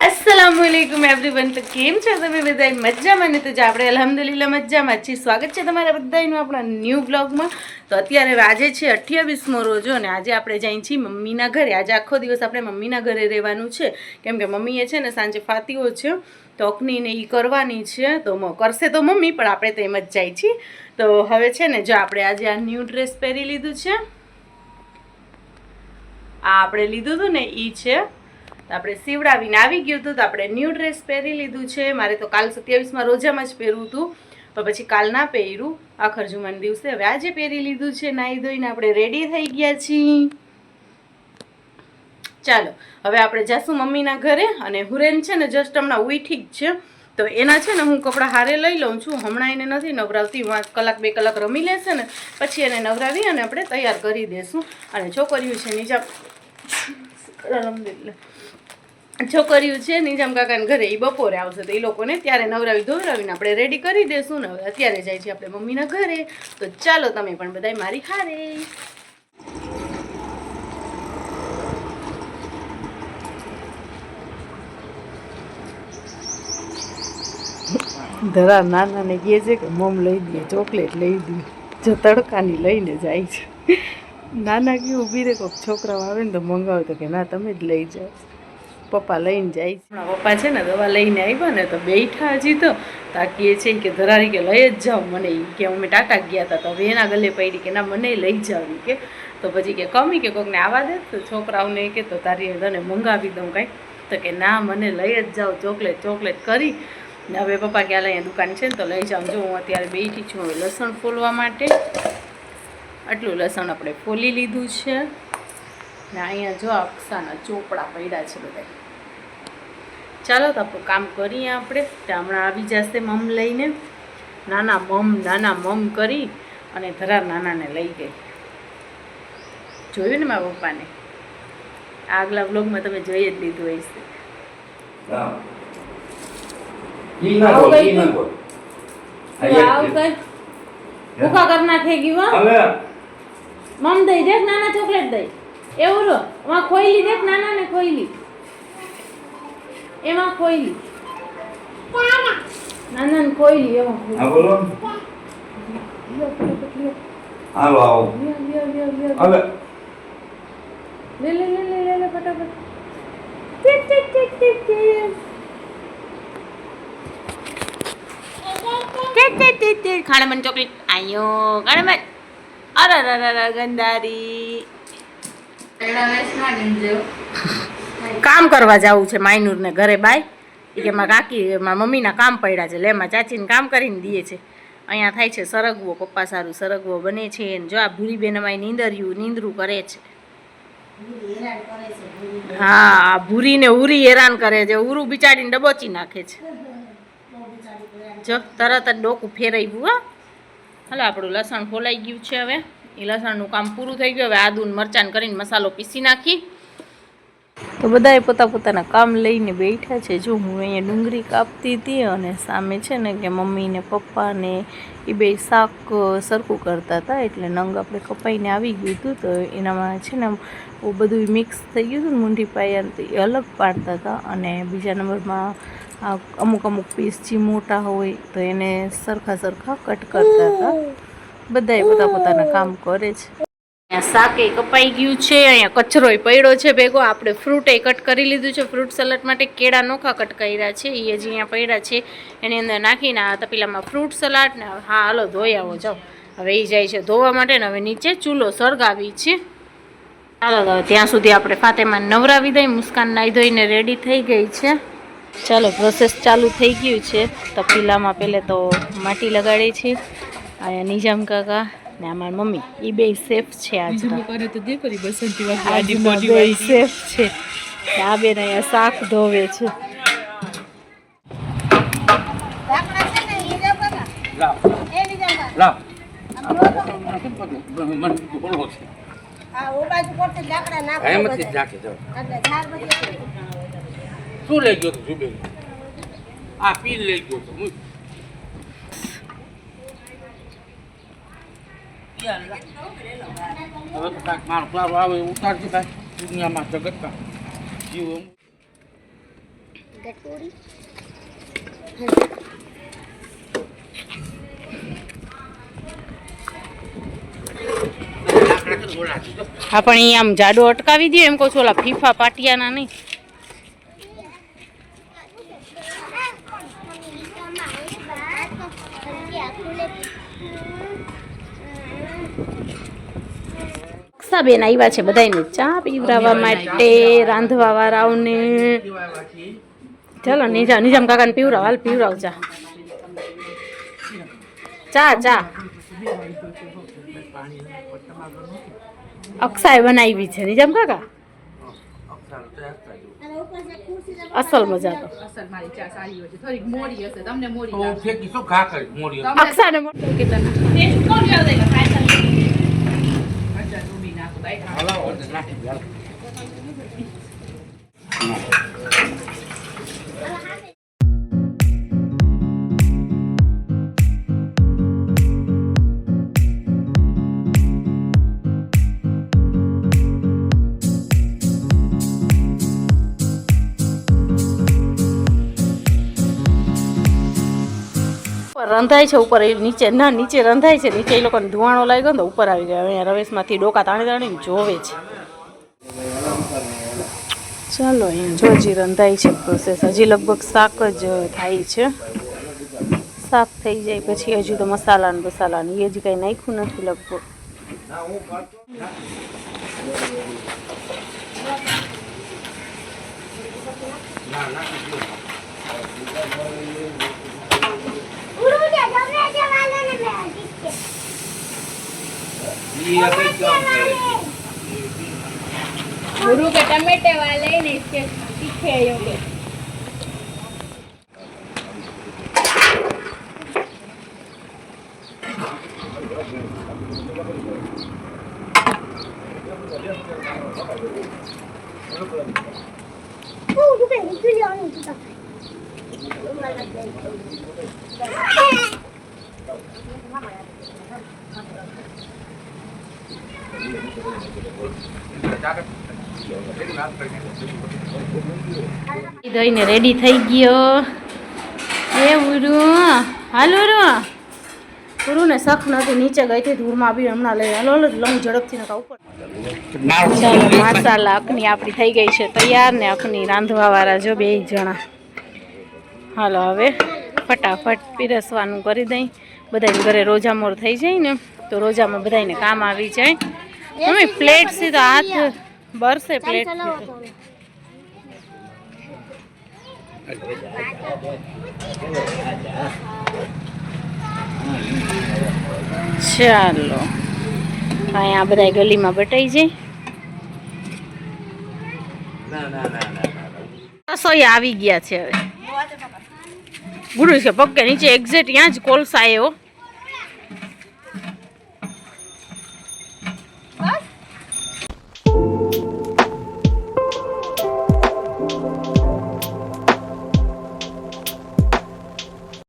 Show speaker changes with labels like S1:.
S1: અસલામુ અલૈકુમ everyone તો કેમ છો તમે બધા મજામાં ને? તો જો આપણે અલહમદુલિલ્લા મજામાં છીએ. સ્વાગત છે તમારા બધાનું આપણા ન્યૂ બ્લોગમાં તો અત્યારે આજે છે અઠ્યાવીસમો રોજો અને આજે આપણે જઈએ છીએ મમ્મીના ઘરે. આજે આખો દિવસ આપણે મમ્મીના ઘરે રહેવાનું છે. કેમ કે મમ્મીએ છે ને સાંજે ફાતીઓ છે, તો અકનીને એ કરવાની છે. તો કરશે તો મમ્મી, પણ આપણે તો એમ જ જાય છીએ. તો હવે છે ને જો આપણે આજે આ ન્યૂ ડ્રેસ પહેરી લીધું છે. આ આપણે લીધું હતું ને એ છે. તો આપણે સીવડાવીને આવી ગયું હતું, તો આપણે ન્યૂ ડ્રેસ પહેરી લીધું છે. મારે તો કાલ સત્યાવીસમાં રોજામાં જ પહેરવું હતું, પણ પછી કાલ ના પહેર્યું. આખર જુમાન દિવસે હવે આજે પહેરી લીધું છે, નાહી ધોઈને આપણે રેડી થઈ ગયા છીએ. ચાલો, હવે આપણે જાશું મમ્મીના ઘરે અને હુરેન છે ને જસ્ટ હમણાં ઉઠી જ છે. તો એના છે ને હું કપડાં હારે લઈ લઉં છું, હમણાં એને નથી, નવરાવતી વાંચ કલાક બે કલાક રમી લેશે ને, પછી એને નવરાવી અને આપણે તૈયાર કરી દઈશું અને છોકરીઓ છે નીચા અલહમદુલિલ્લાહ છોકરીઓ છે નિજામ કાકાના ઘરે એ બપોરે આવશે તો એ લોકોને ત્યારે નવરાવી ધોવરાવીને આપણે રેડી કરી દેશું ને અત્યારે જાય છે આપણે મમ્મીના ઘરે. તો ચાલો તમે પણ બધાય મારી હારે. ધરા નાનાને કહે છે કે મમ લઈ દે, ચોકલેટ લઈ દે, જો તડકાની લઈને જાય છે. નાના કે ઊભી રે કોઈક છોકરાઓ આવે ને તો મંગાવે. તો કે, ના, તમે જ લઈ જાઓ. પપ્પા લઈને જાય છે. પપ્પા છે ને દવા લઈને આવ્યા ને તો બેઠા હજી તો. તાકીએ છે કે ધરારી કે લઈ જ જાઓ મને કે અમે ટાટા ગયા હતા તો હવે એના ગલે પડી કે ના મને લઈ જાવી કે. તો પછી કે કમી કે કોકને આવા દે તો છોકરાઓને કે તો તારી તને મંગાવી દઉં કાંઈ. તો કે ના મને લઈ જ જાઓ ચોકલેટ ચોકલેટ કરી. ને હવે પપ્પા કે હાલ અહીંયા દુકાન છે ને તો લઈ જાઉં. જો હું અત્યારે બેઠી છું લસણ ફોલવા માટે. આટલું લસણ આપણે ફોલી લીધું છે. ને અહીંયા જો અક્ષાના ચોપડા પડ્યા છે બધા. ચાલો તો આપણું કામ કરીએ આપણે. હમણાં આવી જશે મમ લઈને. નાના મમ નાના મમ કરી અને ધરાર નાનાને લઈ ગઈ. જોયું ને મારા પપ્પાને? આગલા બ્લોગમાં તમે જોઈ જ લીધું હશે. ભૂખા કરના થઈ ગયું મમ દઈ દે નાના ચોકલેટ દઈ. એવું રો એમાં ખોઈલી દેખ નાના ને ખોઈલી એમાં ખોઈલી નાના ને ખોઈલી એમાં
S2: હા બોલો. હાલો આવો. હવે
S1: લે લે લે લે લે લે ફટાફટ ટીક ટીક ટીક ટીક ટીક ટીક ટીક ટીક ટીક ચોકલેટ. આયો ખાણમન અરે અરે અરે ગંદારી કામ કરવા જવું છે માયનુરને ઘરે બાય. ઈ કે મારા કાકી, મારા મમ્મીના કામ પડ્યા છે. લે, મારા ચાચીને કામ કરીને દીએ છે. અહીંયા થાય છે સરગવો, પપ્પા સારું સરગવો બને છે. અને જો આ ભૂરીબેન અમારી નીંદર્યું, નીંદરું કરે છે. હા, આ ભૂરીને ઉરી હેરાન કરે છે. ઉરું બિચાડીને ડબોચી નાખે છે. જો, તરત જ ડોકું ફેરાવ્યું, હા. હાલો, આપણું લસણ ફોલાઈ ગયું છે હવે. એ લસણનું કામ પૂરું થઈ ગયું. હવે આદુન મરચાં કરીને મસાલો પીસી નાખી. તો બધાએ પોતા પોતાના કામ લઈને બેઠા છે. જો હું અહીંયા ડુંગળી કાપતી હતી અને સામે છે ને કે મમ્મીને પપ્પાને એ બે શાક સરખું કરતા હતા એટલે નંગ આપણે કપાઈને આવી ગયું હતું. તો એનામાં છે ને બધું મિક્સ થઈ ગયું હતું મૂંઢી પાયા તો એ અલગ પાડતા હતા અને બીજા નંબરમાં અમુક અમુક પીસ જે મોટા હોય તો એને સરખા સરખા કટ કરતા હતા. બધાએ બધા પોતાના કામ કરે છે. અહીંયા શાકે કપાઈ ગયું છે, અહીંયા કચરોય પડ્યો છે ભેગો. આપણે ફ્રૂટે કટ કરી લીધું છે. ફ્રૂટ સલાડ માટે કેળા નોખા કટ કર્યા છે. એ હજી અહીંયા પડ્યા છે. એની અંદર નાખીને આ તપેલામાં ફ્રૂટ સલાડ ને હા, હાલો ધોઈ આવો જાઓ. હવે એ જાય છે ધોવા માટે ને હવે નીચે ચૂલો સળગાવી છે. ચાલો હવે ત્યાં સુધી આપણે ફાતેમાં નવરાવી દઈ. મુસ્કાન નાહી ધોઈને રેડી થઈ ગઈ છે. ચાલો પ્રોસેસ ચાલુ થઈ ગયું છે. તપેલામાં પહેલે તો માટી લગાડી છે. અને નિજામ કાકા ને અમારી મમ્મી. એ બે સેફ છે આજે સેફ છે. આ બેન અહીંયા શાક ધોવે છે.
S2: શું લઈ ગયો આ પીન લઈ ગયો હા
S1: પણ એ આમ જાડો અટકાવી દે એમ કહું છું ઓલા ફીફા પાટિયાના નહીં. બેન આવ્યા છે બધાને ચા પીવડાવવા માટે રાંધવા વાળાઓને ચાલો નિજા નિજામ કાકાને પીવરાવ હાલ પીવરાવ ચા. ચા ચા. અક્ષાએ બનાવી છે નિજામ કાકા? અસલ મજા તો.
S3: અસલ મારી ચા સારી હોય છે. થોડીક મોડી હશે તમને મોડી
S2: તો
S3: લાગશે.
S2: શું ખા કરી? મોડી
S1: અક્ષાને રંધાય છે ઉપર, એ નીચે, ના, નીચે રંધાય છે, નીચે એ લોકોને ધુવાણો લાગ્યો ને ઉપર આવી ગયા અહીંયા રવેશમાંથી ડોકા તાણી તાણીને જોવે છે. ચાલો, અહીંયા જો હજી રંધાય છે પ્રોસેસ હજી લગભગ શાક જ થાય છે. શાક થઈ જાય પછી હજુ તો મસાલા ને મસાલા ને, એ હજી કાંઈ નાખ્યું નથી લગભગ.
S2: गुरु के टमेटे वाले ने
S3: इसके तीखे योगे Oh, look at it. It's really on it.
S1: દઈને રેડી થઈ ગયો. એ ઉરુ, હાલો ઉરુ. ઉરુ ને શખ નથી નીચે ગઈ હતી, ધૂળમાં આવી હમણાં લઈ હાલો, લઉં ઝડપથી નકા ઉપર. ચાલો, મસાલા અખની આપણી થઈ ગઈ છે તૈયાર ને અખની રાંધવા વાળા જો બે જણા. હાલો હવે ફટાફટ પીરસવાનું કરી દઈ. બધાને ઘરે રોજામોર થઈ જાય ને તો રોજામાં બધાને કામ આવી જાય. મમ્મી પ્લેટ સીધા હાથ બરસે પ્લેટ ચાલો અહીંયા બધા ગલીમાં બટાઈ જાય. રસોઈ આવી ગયા છે હવે. ગુરુ છે. પગ નીચે એક્ઝેક્ટ ત્યાં જ કોલસા આવ્યો